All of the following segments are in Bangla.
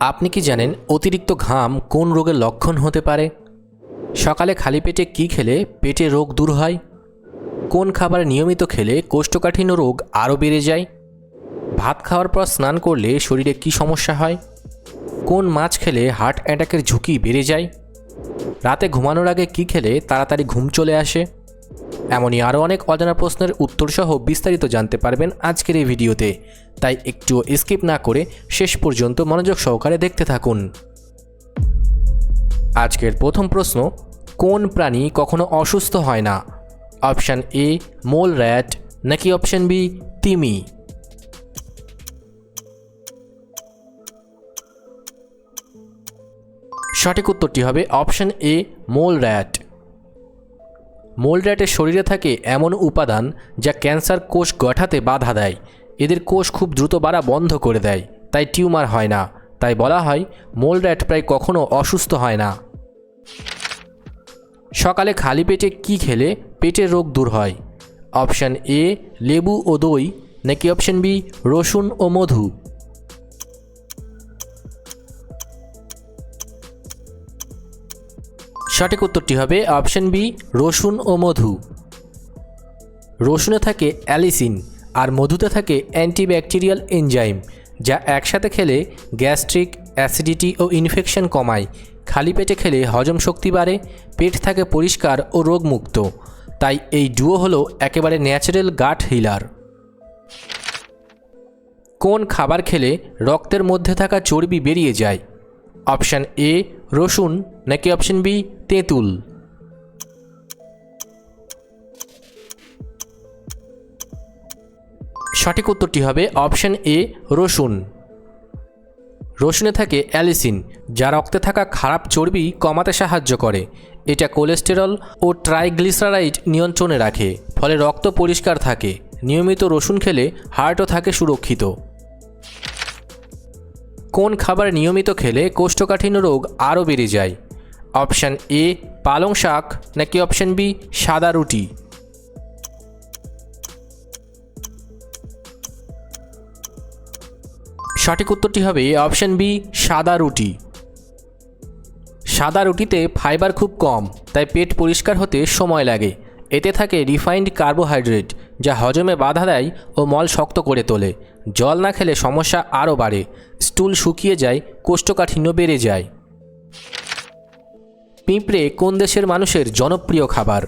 আপনি কি জানেন অতিরিক্ত ঘাম কোন রোগের লক্ষণ হতে পারে? সকালে খালি পেটে কি খেলে পেটে রোগ দূর হয়? কোন খাবার নিয়মিত খেলে কোষ্ঠকাঠিন্য রোগ আরও বেড়ে যায়? ভাত খাওয়ার পর স্নান করলে শরীরে কি সমস্যা হয়? কোন মাছ খেলে হার্ট অ্যাটাকের ঝুঁকি বেড়ে যায়? রাতে ঘুমানোর আগে কি খেলে তাড়াতাড়ি ঘুম চলে আসে? এমনই আরও অনেক অজানা প্রশ্নের উত্তরসহ বিস্তারিত জানতে পারবেন আজকের এই ভিডিওতে। তাই একটুও স্কিপ না করে শেষ পর্যন্ত মনোযোগ সহকারে দেখতে থাকুন। আজকের প্রথম প্রশ্ন, কোন প্রাণী কখনো অসুস্থ হয় না? অপশান এ, মোল র্যাট, নাকি অপশান বি, তিমি? সঠিক উত্তরটি হবে option A, mole rat. Mole র্যাটের শরীরে থাকে এমন উপাদান যা ক্যান্সার কোষ গঠাতে বাধা দেয়। এদের কোষ খুব দ্রুত বাড়া বন্ধ করে দেয়, তাই টিউমার হয় না। তাই বলা হয় মোল প্রায় কখনো অসুস্থ হয় না। সকালে খালি পেটে কি খেলে পেটের রোগ দূর হয়? অপশান এ, লেবু ও দই, নাকি অপশান বি, রসুন ও মধু? সঠিক উত্তরটি হবে অপশন বি, রসুন ও মধু। রসুনে থাকে অ্যালিসিন আর মধুতে থাকে অ্যান্টিব্যাকটেরিয়াল এনজাইম, যা একসাথে খেলে গ্যাস্ট্রিক, অ্যাসিডিটি ও ইনফেকশন কমায়। খালি পেটে খেলে হজম শক্তি বাড়ে, পেট থাকে পরিষ্কার ও রোগমুক্ত। তাই এই ডুও হলো একেবারে ন্যাচারাল গাট হিলার। কোন খাবার খেলে রক্তের মধ্যে থাকা চর্বি বেরিয়ে যায়? অপশান এ, রসুন, নাকি অপশান বি তেঁতুল। সঠিক উত্তরটি হবে অপশান এ, রসুন। রসুনে থাকে অ্যালিসিন, যা রক্তে থাকা খারাপ চর্বি কমাতে সাহায্য করে। এটা কোলেস্টেরল ও ট্রাইগ্লিসারাইড নিয়ন্ত্রণে রাখে, ফলে রক্ত পরিষ্কার থাকে। নিয়মিত রসুন খেলে হার্টও থাকে সুরক্ষিত। কোন খাবার নিয়মিত খেলে কোষ্ঠকাঠিন্য রোগ আরও বেড়ে যায়? অপশান এ পালং শাক, নাকি অপশান বি সাদা রুটি? সঠিক উত্তরটি হবে অপশান বি সাদা রুটি। সাদা রুটিতে ফাইবার খুব কম, তাই পেট পরিষ্কার হতে সময় লাগে। এতে থাকে রিফাইন্ড কার্বোহাইড্রেট, যা হজমে বাধা দেয় ও মল শক্ত করে তোলে। জল না খেলে সমস্যা আরও বাড়ে। স্টুল শুকিয়ে যায়, কোষ্ঠকাঠিন্য বেড়ে যায়। পিঁপড়ে কোন দেশের মানুষের জনপ্রিয় খাবার?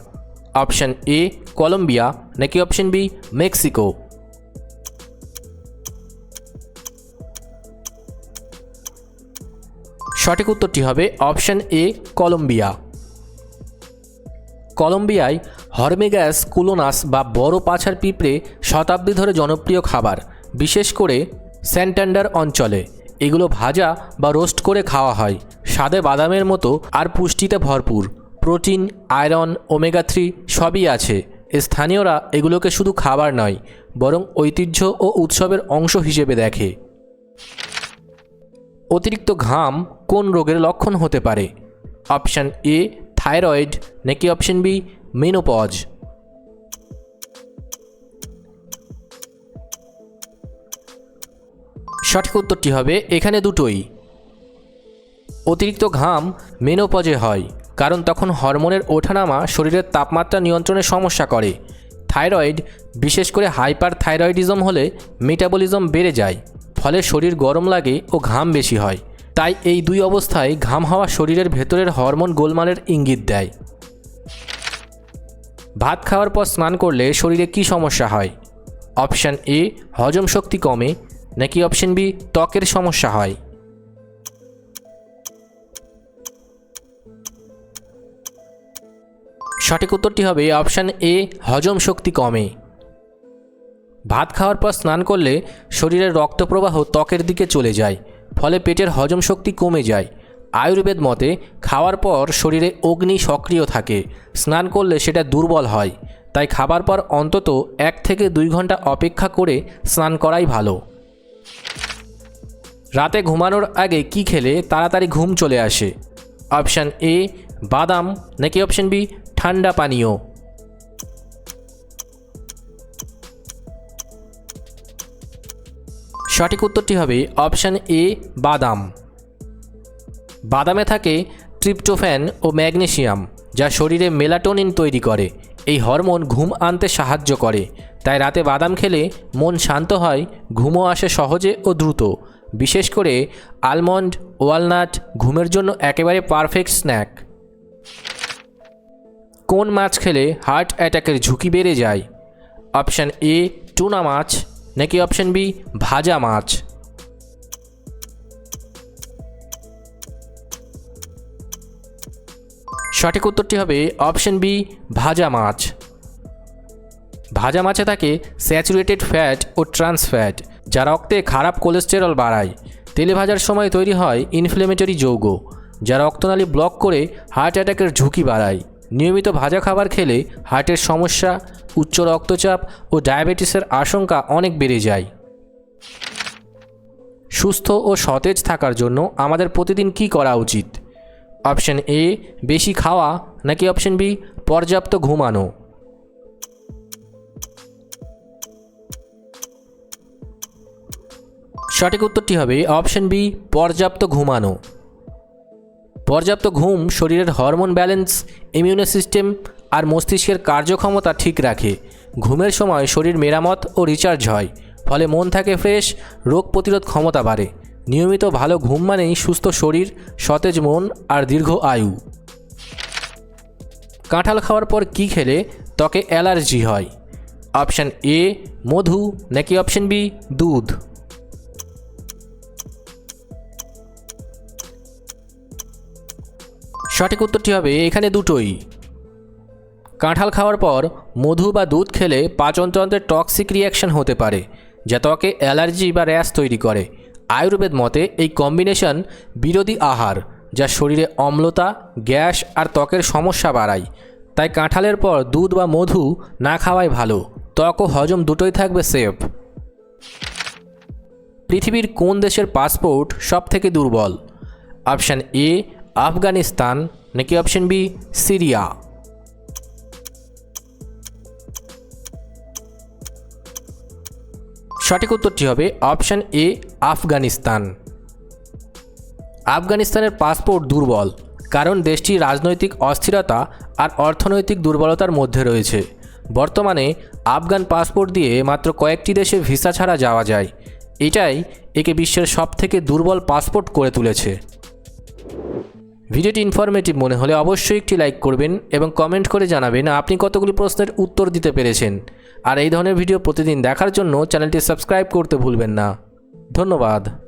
অপশান এ, কলম্বিয়া, নাকি অপশান বি, মেক্সিকো? সঠিক উত্তরটি হবে অপশান এ, কলম্বিয়া। কলম্বিয়ায় হরমেগ্যাস কুলোনাস বা বড় পাছার পিঁপড়ে শতাব্দী ধরে জনপ্রিয় খাবার, বিশেষ করে স্যান্টান্ডার অঞ্চলে। এগুলো ভাজা বা রোস্ট করে খাওয়া হয়। স্বাদে বাদামের মতো আর পুষ্টিতে ভরপুর। প্রোটিন, আয়রন, ওমেগা থ্রি সবই আছে। স্থানীয়রা এগুলোকে শুধু খাবার নয়, বরং ঐতিহ্য ও উৎসবের অংশ হিসেবে দেখে। অতিরিক্ত ঘাম কোন রোগের লক্ষণ হতে পারে? অপশান এ, থাইরয়েড, নাকি অপশান বি, মেনোপজ? সঠিক উত্তরটি হবে এখানে দুটোই। অতিরিক্ত ঘাম মেনোপজে হয়, কারণ তখন হরমোনের ওঠানামা শরীরের তাপমাত্রা নিয়ন্ত্রণে সমস্যা করে। থাইরয়েড, বিশেষ করে হাইপার থাইরয়েডিজম হলে মেটাবলিজম বেড়ে যায়, ফলে শরীর গরম লাগে ও ঘাম বেশি হয়। তাই এই দুই অবস্থায় ঘাম হওয়া শরীরের ভেতরের হরমোন গোলমালের ইঙ্গিত দেয়। ভাত খাওয়ার পর স্নান করলে শরীরে কী সমস্যা হয়? অপশান এ, হজম শক্তি কমে। নাকি অপশান বি ত্বকের সমস্যা হয়? সঠিক উত্তরটি হবে অপশান এ হজম শক্তি কমে। ভাত খাওয়ার পর স্নান করলে শরীরের রক্তপ্রবাহ ত্বকের দিকে চলে যায়, ফলে পেটের হজম শক্তি কমে যায়। আয়ুর্বেদ মতে, খাওয়ার পর শরীরে অগ্নি সক্রিয় থাকে, স্নান করলে সেটা দুর্বল হয়, তাই খাবার পর অন্তত এক থেকে দুই ঘণ্টা অপেক্ষা করে স্নান করাই ভালো। রাতে ঘুমানোর আগে কি খেলে তাড়াতাড়ি ঘুম চলে আসে? অপশান এ বাদাম। নাকি অপশান বি ঠান্ডা পানীয়? সঠিক উত্তরটি হবে অপশান এ বাদাম। বাদামে থাকে ট্রিপ্টোফ্যান ও ম্যাগনেশিয়াম যা শরীরে মেলাটোনিন তৈরি করে। এই হরমোন ঘুম আনতে সাহায্য করে। তাই রাতে বাদাম খেলে মন শান্ত হয়, ঘুমও আসে সহজে ও দ্রুত। বিশেষ করে আলমন্ড ওয়ালনাট ঘুমের জন্য একেবারে পারফেক্ট স্ন্যাক কোন মাছ খেলে হার্ট অ্যাটাকের ঝুঁকি বেড়ে যায়? অপশান এ টুনা মাছ, নাকি অপশান বি ভাজা মাছ? সঠিক উত্তরটি হবে অপশন বি ভাজা মাছ। ভাজা মাছে থাকে স্যাচুরেটেড ফ্যাট ও ট্রান্স ফ্যাট যা রক্তে খারাপ কোলেস্টেরল বাড়ায়। তেলে ভাজার সময় তৈরি হয় ইনফ্লেমেটরি যৌগ যা রক্তনালী ব্লক করে হার্ট অ্যাটাকের ঝুঁকি বাড়ায়। নিয়মিত ভাজা খাবার খেলে হার্টের সমস্যা, উচ্চ রক্তচাপ ও ডায়াবেটিসের আশঙ্কা অনেক বেড়ে যায়। সুস্থ ও সতেজ থাকার জন্য আমাদের প্রতিদিন কি করা উচিত? অপশন এ, বেশি খাওয়া, নাকি অপশন বি, পর্যাপ্ত ঘুমানো? সঠিক উত্তরটি হবে অপশন বি, পর্যাপ্ত ঘুমানো। পর্যাপ্ত ঘুম শরীরের হরমোন ব্যালেন্স, ইমিউনো সিস্টেম আর মস্তিষ্কের কার্যক্ষমতা ঠিক রাখে। ঘুমের সময় শরীর মেরামত ও রিচার্জ হয়, ফলে মন থাকে ফ্রেশ, রোগ প্রতিরোধ ক্ষমতা বাড়ে। নিয়মিত ভালো ঘুম মানেই সুস্থ শরীর, সতেজ মন আর দীর্ঘ আয়ু। কাঁঠাল খাওয়ার পর কি খেলে ত্বকে অ্যালার্জি হয়? অপশান এ, মধু, নাকি অপশান বি, দুধ? সঠিক উত্তরটি হবে এখানে দুটোই। কাঁঠাল খাওয়ার পর মধু বা দুধ খেলে পাচনতন্ত্রের টক্সিক রিয়াকশন হতে পারে, যা ত্বকে অ্যালার্জি বা র্যাশ তৈরি করে। আয়ুর্বেদ মতে এই কম্বিনেশন বিরোধী আহার, যা শরীরে অম্লতা, গ্যাস আর ত্বকের সমস্যা বাড়ায়। তাই কাঁঠালের পর দুধ বা মধু না খাওয়াই ভালো। ত্বক ও হজম দুটোই থাকবে সেফ পৃথিবীর কোন দেশের পাসপোর্ট সব থেকে দুর্বল? অপশান এ আফগানিস্তান, নাকি অপশন বি সিরিয়া? সঠিক উত্তরটি হবে অপশান এ আফগানিস্তান। আফগানিস্তানের পাসপোর্ট দুর্বল, কারণ দেশটি রাজনৈতিক অস্থিরতা আর অর্থনৈতিক দুর্বলতার মধ্যে রয়েছে। বর্তমানে আফগান পাসপোর্ট দিয়ে মাত্র কয়েকটি দেশে ভিসা ছাড়া যাওয়া যায়। এটাই একে বিশ্বের সবথেকে দুর্বল পাসপোর্ট করে তুলেছে। ভিডিওটি ইনফরমেটিভ মনে হলে অবশ্যই একটি লাইক করবেন এবং কমেন্ট করে জানাবেন আপনি কতগুলি প্রশ্নের উত্তর দিতে পেরেছেন। আর এই ধরনের ভিডিও প্রতিদিন দেখার জন্য চ্যানেলটি সাবস্ক্রাইব করতে ভুলবেন না। ধন্যবাদ।